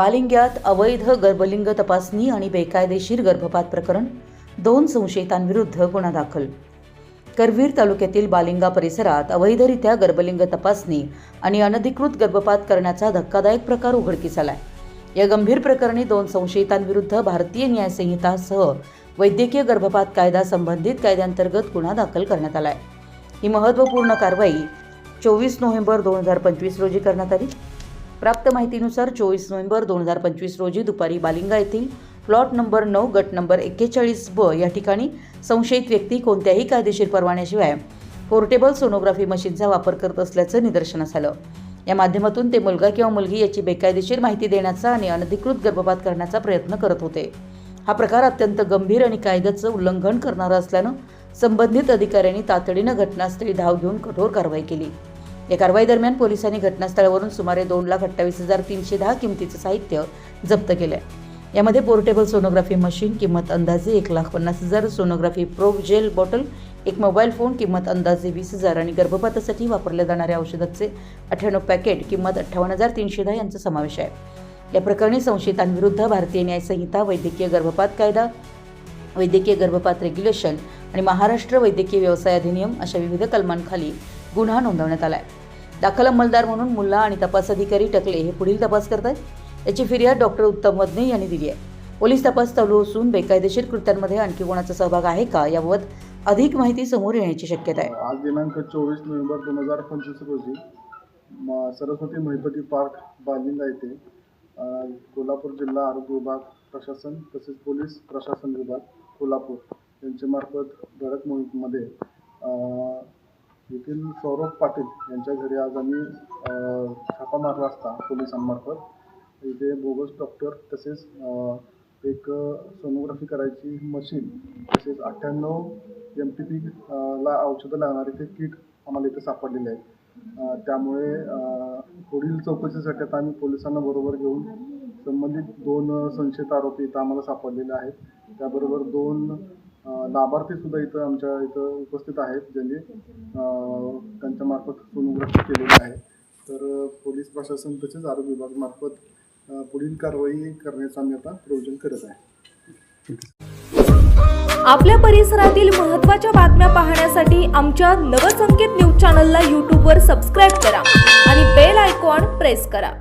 बालिंग्यात अवैध गर्भलिंग तपासणी आणि बेकायदेशीर गर्भपात प्रकरण दोन संशयितांविरुद्ध गुन्हा दाखल. करवीर तालुक्यातील बालिंगा परिसरात अवैधरित्या गर्भलिंग तपासणी आणि अनधिकृत गर्भपात करण्याचा धक्कादायक प्रकार उघडकीस आलाय. या गंभीर प्रकरणी दोन संशयितांविरुद्ध भारतीय न्याय संहितासह वैद्यकीय गर्भपात कायदा संबंधित कायद्यांतर्गत गुन्हा दाखल करण्यात आला आहे ही महत्त्वपूर्ण कारवाई चोवीस नोव्हेंबर दोन हजार पंचवीस रोजी करण्यात आली. प्राप्त माहितीनुसार चोवीस नोव्हेंबर दोन हजार पंचवीस रोजी दुपारी बालिंगा येथील प्लॉट नंबर नऊ गट नंबर एक्केचाळीस ब या ठिकाणी संशयित व्यक्ती कोणत्याही कायदेशीर परवान्याशिवाय पोर्टेबल सोनोग्राफी मशीनचा वापर करत असल्याचं निदर्शनास आलं. या माध्यमातून ते मुलगा किंवा मुलगी याची बेकायदेशीर माहिती देण्याचा आणि अनधिकृत गर्भपात करण्याचा प्रयत्न करत होते. हा प्रकार अत्यंत गंभीर आणि कायद्याचं उल्लंघन करणारा असल्यानं संबंधित अधिकाऱ्यांनी तातडीनं घटनास्थळी धाव घेऊन कठोर कारवाई केली. या कारवाई दरम्यान पोलिसांनी घटनास्थळावरून सुमारे दोन लाख अठ्ठावीस हजार तीनशे दहा किमतीचं साहित्य जप्त केलं आहे यामध्ये पोर्टेबल सोनोग्राफी मशीन किंमत अंदाजे एक लाख पन्नास हजार सोनोग्राफी प्रोब जेल बॉटल एक मोबाईल फोन किंमत अंदाजे वीस हजार आणि गर्भपातासाठी वापरल्या जाणाऱ्या औषधाचे अठ्ठ्याण्णव पॅकेट किंमत अठ्ठावन्न हजार तीनशे दहा यांचा समावेश आहे. या प्रकरणी संशयितांविरुद्ध भारतीय न्यायसंहिता वैद्यकीय गर्भपात कायदा वैद्यकीय गर्भपात रेग्युलेशन आणि महाराष्ट्र वैद्यकीय व्यवसाय अधिनियम अशा विविध कलमांखाली गुन्हा नोंदवण्यात आला आहे दाखल अंमलदार म्हणून मुल्ला आणि तपास अधिकारी टकले हे पुढील तपास करत आहेत याची फिर्याद डॉक्टर उत्तम वदने यांनी दिली आहे. पोलीस तपास चालू असून बेकायदेशीर कृत्यांमध्ये आणखी कोणाचा सहभाग आहे का याबाबत अधिक माहिती समोर येण्याची शक्यता आहे. आज दिनांक चोवीस नोव्हेंबर दोन हजार पंचवीस रोजी म- सरस्वती महिपती पार्क बालिंगा येथे कोल्हापूर जिल्हा आरोग्य विभाग प्रशासन तसेच पोलीस प्रशासन विभाग कोल्हापूर यांच्यामार्फत धडक मोहीममध्ये येथील सौरभ पाटील यांच्या घरी आज आम्ही छापा मारला असता पोलिसांमार्फत. इथे बोगस डॉक्टर तसेच एक सोनोग्राफी करायची मशीन तसेच अठ्ठ्याण्णव एम टी पी ला औषधं लागणारे ते किट आम्हाला इथे सापडलेले आहेत. त्यामुळे पुढील चौकशीसाठी आता आम्ही पोलिसांना बरोबर घेऊन संबंधित दोन संशयित आरोपी इथं आम्हाला सापडलेले आहेत. त्याबरोबर दोन लाभार्थी सुद्धा इथं आमच्या इथं उपस्थित आहेत ज्यांनी त्यांच्या त्यांच्यामार्फत सोनोग्राफी केलेली आहे. तर पोलीस प्रशासन तसेच आरोग्य विभागामार्फत पुढील कारवाई करण्याचं आम्ही आता प्रयोजन करत आहे. आपल्या परिसरातील महत्त्वाच्या बातम्या पाहण्यासाठी आमच्या नवसंकेत न्यूज चॅनलला यूट्यूबवर सबस्क्राईब करा आणि बेल आयकॉन प्रेस करा.